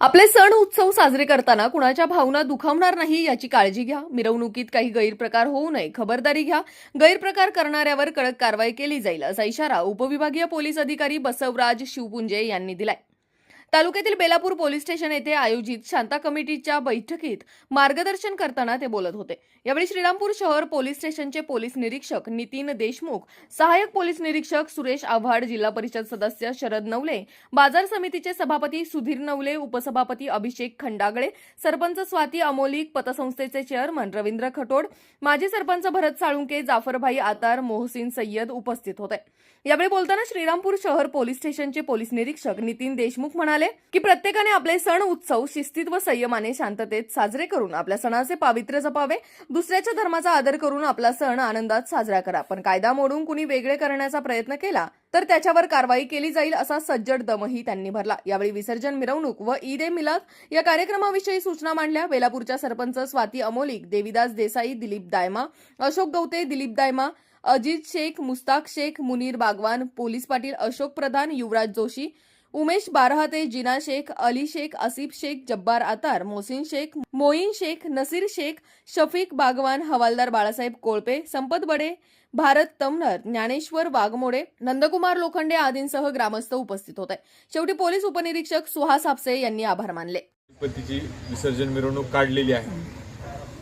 आपले सण उत्सव साजरे करताना कुणाच्या भावना दुखावणार नाही याची काळजी घ्या. मिरवणुकीत काही गैरप्रकार होऊ नये. खबरदारी घ्या. गैरप्रकार करणाऱ्यावर कडक कारवाई केली जाईल असा इशारा उपविभागीय पोलीस अधिकारी बसवराज शिवपुंजे यांनी दिलाय. तालुक्यातील बेलापूर पोलीस स्टेशन येथे आयोजित शांता कमिटीच्या बैठकीत मार्गदर्शन करताना ते बोलत होते. यावेळी श्रीरामपूर शहर पोलीस स्टेशनचे पोलीस निरीक्षक नितीन देशमुख सहाय्यक पोलीस निरीक्षक सुरेश आव्हाड जिल्हा परिषद सदस्य शरद नवले बाजार समितीचे सभापती सुधीर नवले उपसभापती अभिषेक खंडागळे सरपंच स्वाती अमोलिक पतसंस्थेचे चेअरमन रवींद्र खटोड माजी सरपंच भरत साळुंके जाफरभाई आतार मोहसिन सय्यद उपस्थित होते. यावेळी बोलताना श्रीरामपूर शहर पोलीस स्टेशनचे पोलीस निरीक्षक नितीन देशमुख म्हणाले म्हणाले की प्रत्येकाने आपले सण उत्सव शिस्तीत व संयमाने शांततेत साजरे करून आपल्या सणाचे पावित्र्य जपावे. दुसऱ्याच्या धर्माचा आदर करून आपला सण आनंदात साजरा करा. पण कायदा मोडून कुणी वेगळे करण्याचा प्रयत्न केला तर त्याच्यावर कारवाई केली जाईल असा सज्जड दमही त्यांनी भरला. यावेळी विसर्जन मिरवणूक व ईद ए मिलाद या कार्यक्रमाविषयी सूचना मांडल्या. वेलापूरच्या सरपंच स्वाती अमोलिक देविदास देसाई दिलीप दायमा अशोक गवते दिलीप दायमा अजित शेख मुस्ताक शेख मुनीर बागवान पोलीस पाटील अशोक प्रधान युवराज जोशी उमेश बारहाते जिना शेख अली शेख आसिफ शेख जब्बार आतार मोसिन शेख मोईन शेख नसीर शेख शफीक बागवान हवालदार बाळासाहेब कोळपे संपत बडे भारत तमनर ज्ञानेश्वर वाघमोडे नंदकुमार लोखंडे आदींसह ग्रामस्थ उपस्थित होते. शेवटी पोलीस उपनिरीक्षक सुहास हापसे यांनी आभार मानले. गणपतीची विसर्जन मिरवणूक काढलेली आहे.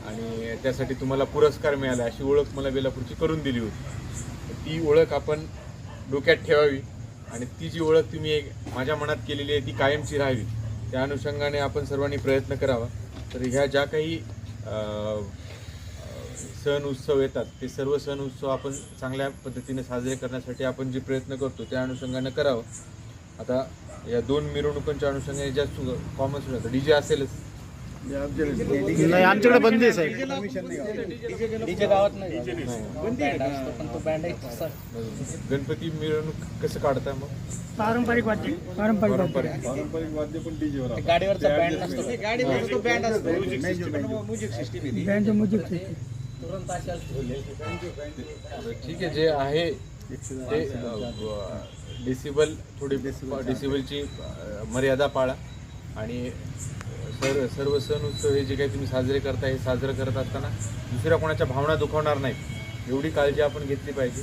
आणि त्यासाठी तुम्हाला पुरस्कार मिळाला अशी ओळख मला बेलापूरची करून दिली होती. ती ओळख आपण डोक्यात ठेवावी. आणि ती जी ओळख तुम्ही एक माझ्या मनात केलेली आहे ती कायमची राहावी. त्या अनुषंगाने आपण सर्वांनी प्रयत्न करावा. तर ह्या ज्या काही सण उत्सव येतात ते सर्व सण उत्सव आपण चांगल्या पद्धतीने साजरे करण्यासाठी आपण जे प्रयत्न करतो त्या अनुषंगाने करावं. आता या दोन मिरवणुकांच्या अनुषंगाने ज्या कॉमन सुरू डी जे असेलच. नाही आमच्याकडे बंदी आहे साहेब. डीजे गावात नाही. बँड असतो पण तो बँड आहे तसा. गणपती मिरवणूक कसं काढताय मग? पारंपरिक वाद्य. पारंपरिक पारंपरिक. ते गाडीवरचा बँड नसतो. गाडीवर तो बँड असतो. म्युझिक सिस्टीम बँड मुजिक तुरंत अशाच ठीक आहे जे आहे ते डिसिबल थोडी डिसिबलची मर्यादा पाळा. आणि सर सर्व सण उत्सव हे जे काही तुम्ही साजरे करता हे साजरं करत असताना दुसऱ्या कोणाच्या भावना दुखावणार नाहीत. एवढी काळजी आपण घेतली पाहिजे.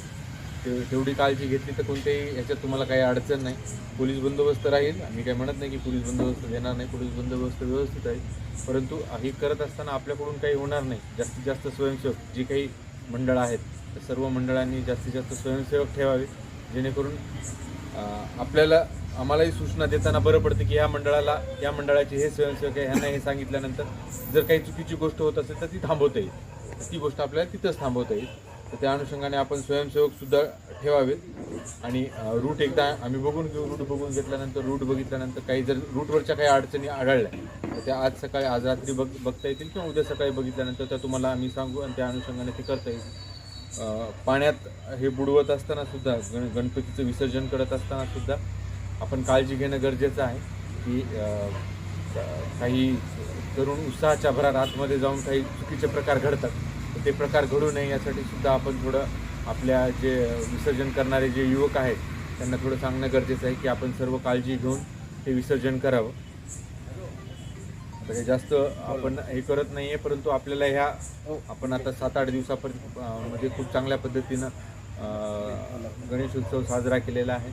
ते तेवढी काळजी घेतली तर कोणत्याही ह्याच्यात तुम्हाला काही अडचण नाही. पोलीस बंदोबस्त राहील. मी काही म्हणत नाही की पोलीस बंदोबस्त देणार नाही. पोलीस बंदोबस्त व्यवस्थित आहे. परंतु हे करत असताना आपल्याकडून काही होणार नाही. जास्तीत जास्त स्वयंसेवक जी काही मंडळं आहेत सर्व मंडळांनी जास्तीत जास्त स्वयंसेवक ठेवावे. जेणेकरून आपल्याला आम्हालाही सूचना देताना बरं पडतं की या मंडळाला या मंडळाचे हे स्वयंसेवक आहे ह्यांना हे सांगितल्यानंतर जर काही चुकीची गोष्ट होत असेल तर ती थांबवता येईल. ती गोष्ट आपल्याला तिथंच थांबवता येईल. तर त्या अनुषंगाने आपण स्वयंसेवकसुद्धा ठेवावेत. आणि रूट एकदा आम्ही बघून घेऊ रूट बघून घेतल्यानंतर रूट बघितल्यानंतर काही जर रूटवरच्या काही अडचणी आढळल्या तर त्या आज सकाळी आज रात्री बघ बघता येतील किंवा उद्या सकाळी बघितल्यानंतर त्या तुम्हाला आम्ही सांगू आणि त्या अनुषंगाने ते करता येईल. पाण्यात हे बुडवत असताना सुद्धा गण गणपतीचं विसर्जन करत असताना सुद्धा आपण काळजी घेणं गरजेचं आहे की काही तरुण उत्साहाच्या भरात आतमध्ये जाऊन काही चुकीचे प्रकार घडतात. तर ते प्रकार घडू नये यासाठी सुद्धा आपण थोडं आपल्या जे विसर्जन करणारे जे युवक आहेत त्यांना थोडं सांगणं गरजेचं आहे की आपण सर्व काळजी घेऊन ते विसर्जन करावं. आता हे जास्त आपण हे करत नाही आहे परंतु आपल्याला ह्या आपण आता सात आठ दिवसापर्यंत म्हणजे मध्ये खूप चांगल्या पद्धतीनं गणेश उत्सव साजरा केलेला आहे.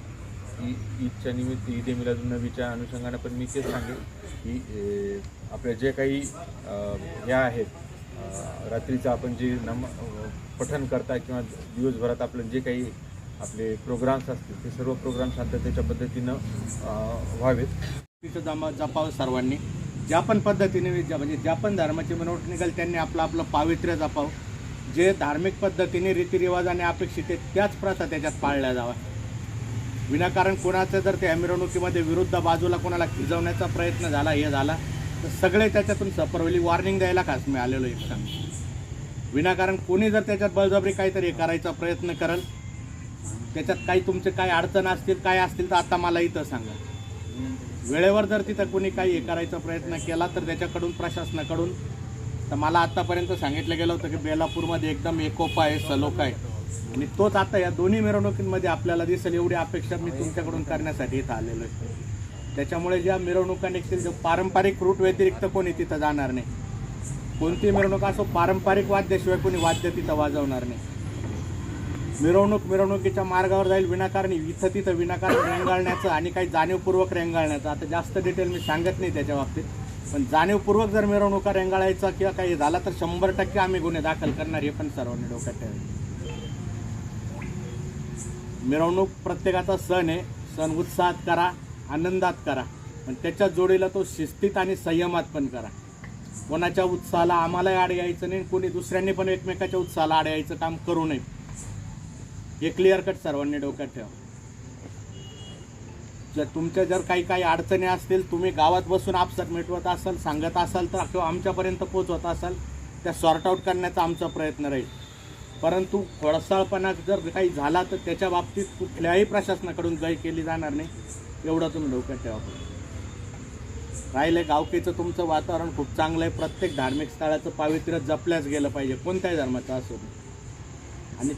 ईदच्या निमित्त ईद ए मिलादुन्नबीच्या अनुषंगानं पण मी तेच सांगेन की आपल्या जे काही ह्या आहेत रात्रीचं आपण जे नम पठन करता किंवा दिवसभरात आपलं जे काही आपले प्रोग्राम्स असतील ते सर्व प्रोग्राम शांततेच्या पद्धतीनं व्हावेत. तिथं जमा जपावं सर्वांनी. ज्या पण पद्धतीने ज्या- म्हणजे ज्या पण धर्माची मिरवणूक निघाल त्यांनी आपलं आपलं पावित्र्य जपावं. जे धार्मिक पद्धतीने रीतिरिवाजाने अपेक्षित आहेत त्याच प्रथा त्याच्यात पाळल्या जावा विनाकारण कोणाचं जर त्या मिरवणुकीमध्ये विरुद्ध बाजूला कोणाला खिजवण्याचा प्रयत्न झाला हे झाला तर सगळे त्याच्यातून सफर होईल वॉर्निंग द्यायला खास मी आलेलो एक सांग विनाकारण कोणी जर त्याच्यात बळजबरी काहीतरी करायचा प्रयत्न करेल त्याच्यात काही तुमचे काय अडचण असतील काय असतील तर आता मला इथं सांगा. वेळेवर जर तिथं कोणी काही हे करायचा प्रयत्न केला तर त्याच्याकडून प्रशासनाकडून तर मला आत्तापर्यंत सांगितलं गेलं होतं की बेलापूरमध्ये एकदम एकोपा आहे सलोखा आहे. आणि तोच आता या दोन्ही मिरवणुकींमध्ये आपल्याला दिसेल एवढी अपेक्षा मी तुमच्याकडून करण्यासाठी इथं आलेलो आहे. त्याच्यामुळे ज्या मिरवणुका निघतील जो पारंपरिक रूट व्यतिरिक्त कोणी तिथं जाणार नाही. कोणती मिरवणूक असो पारंपरिक वाद्याशिवाय कोणी वाद्य तिथं वाजवणार नाही. मिरवणूक मिरवणुकीच्या मार्गावर जाईल विनाकारण इथं तिथं विनाकारण रेंगाळण्याचं आणि काही जाणीवपूर्वक रेंगाळण्याचं. आता जास्त डिटेल मी सांगत नाही त्याच्या बाबतीत. पण जाणीवपूर्वक जर मिरवणुका रेंगाळायचा किंवा काही झाला तर शंभर टक्के आम्ही गुन्हे दाखल करणार हे पण सर्वांनी डोक्यात ठेवायचं. मिरवणूक प्रत्येकाचा सण आहे. सण उत्साहात करा आनंदात करा. पण त्याच्या जोडीला तो शिस्तीत आणि संयमात पण करा. कोणाच्या उत्साहाला आम्हालाही आड यायचं नाही कोणी दुसऱ्यांनी पण एकमेकाच्या उत्साहाला आड यायचं काम करू नये. हे क्लिअर कट सर्वांनी डोक्यात ठेवा. जर तुमच्या जर काही काही अडचणी असतील तुम्ही गावात बसून आपसात मिटवत असाल सांगत असाल तर किंवा आमच्यापर्यंत पोचवत असाल त्या सॉर्ट आऊट करण्याचा आमचा प्रयत्न राहील. परंतु खोडसाळपणा जर काही झाला तर त्याच्या बाबतीत कुठल्याही प्रशासनाकडून गय केली जाणार नाही. एवढं तुम्ही डोक्यात ठेवा राहिलं गावकीचं तुमचं वातावरण खूप चांगलं आहे. प्रत्येक धार्मिक स्थळाचं पावित्र्य जपल्याच गेलं पाहिजे. कोणत्याही धर्माचं असो. आणि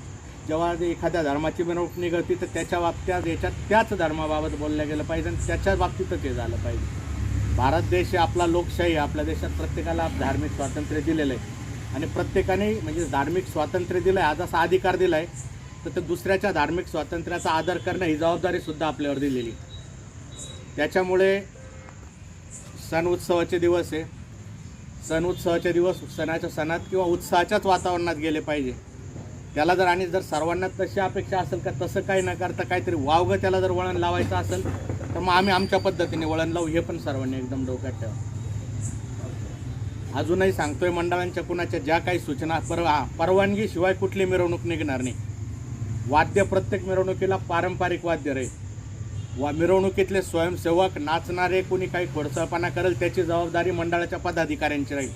जेव्हा एखाद्या धर्माची मिरवणूक निघते तर त्याच्या बाबतीत याच्यात त्याच धर्माबाबत बोललं गेलं पाहिजे आणि त्याच्या बाबतीतच हे झालं पाहिजे. भारत देश आपला लोकशाही आपल्या देशात प्रत्येकाला धार्मिक स्वातंत्र्य दिलेलं आहे. आणि प्रत्येकाने म्हणजे धार्मिक स्वातंत्र्य दिलं आहे आज असा अधिकार दिला आहे तर ते दुसऱ्याच्या धार्मिक स्वातंत्र्याचा आदर करणं ही जबाबदारीसुद्धा आपल्यावर दिलेली. त्याच्यामुळे सण उत्सवाचे दिवस आहे. सण उत्सवाचे दिवस सणाच्या सणात किंवा उत्साहाच्याच वातावरणात गेले पाहिजे. त्याला जर आणि जर सर्वांना तशी अपेक्षा असेल का तसं काही न करता काहीतरी वावगं त्याला जर वळण लावायचं असेल तर मग आम्ही आमच्या पद्धतीने वळण लावू हे पण सर्वांनी एकदम डोक्यात ठेवा. अजूनही सांगतोय मंडळांच्या कुणाच्या ज्या काही सूचना परवा परवानगीशिवाय कुठली मिरवणूक निघणार नाही. वाद्य प्रत्येक मिरवणुकीला पारंपरिक वाद्य राहील वा मिरवणुकीतले स्वयंसेवक नाचणारे कुणी काही खोडसळपणा करेल त्याची जबाबदारी मंडळाच्या पदाधिकाऱ्यांची राहील.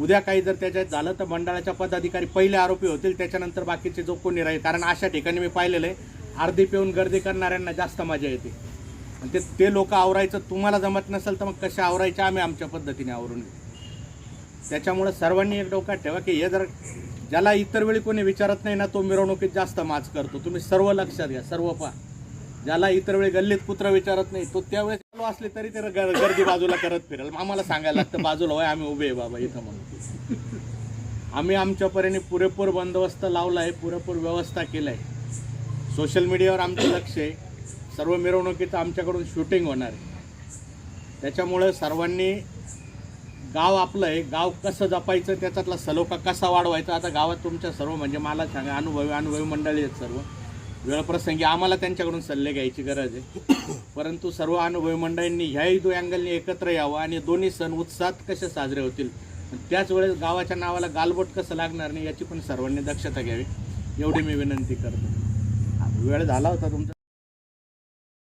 उद्या काही जर त्याच्यात झालं तर मंडळाच्या पदाधिकारी पहिले आरोपी होतील त्याच्यानंतर बाकीचे जो कोणी राहील. कारण अशा ठिकाणी मी पाहिलेलं आहे अर्धी पिऊन गर्दी करणाऱ्यांना जास्त मजा येते. आणि ते ते लोक आवरायचं तुम्हाला जमत नसेल तर मग कशा आवरायच्या आम्ही आमच्या पद्धतीने आवरून घेऊ. त्याच्यामुळं सर्वांनी एक डोक्यात ठेवा की हे जर ज्याला इतर वेळी कोणी विचारत नाही ना तो मिरवणुकीत जास्त माच करतो. तुम्ही सर्व लक्षात घ्या सर्व पहा. ज्याला इतर वेळी गल्लीत कुत्र विचारत नाही तो त्यावेळेस चालू असले तरी ते गर्दी बाजूला करत फिरेल. आम्हाला सांगायला लागतं बाजूला होय आम्ही उभे आहे बाबा इथं म्हणून. आम्ही आमच्या परीने पुरेपूर बंदोबस्त लावला आहे पुरेपूर व्यवस्था केला आहे सोशल मीडियावर आमचं लक्ष आहे. सर्व मिरवणुकीचं आमच्याकडून शूटिंग होणार आहे. त्याच्यामुळं सर्वांनी गाव आपलं आहे गाव कसं जपायचं त्याच्यातला सलोखा कसा वाढवायचा आता गावात तुमच्या सर्व म्हणजे मला सांगा अनुभवी अनुभवी मंडळी आहेत सर्व. वेळप्रसंगी आम्हाला त्यांच्याकडून सल्ले घ्यायची गरज आहे. परंतु सर्व अनुभवी मंडळींनी ह्याही दो अँगलनी एकत्र यावं आणि दोन्ही सण उत्साहात कसे साजरे होतील? त्याच वेळेस गावाच्या नावाला गालबोट कसं लागणार नाही याची पण सर्वांनी दक्षता घ्यावी. एवढी मी विनंती करतो. वेळ झाला होता तुमचा.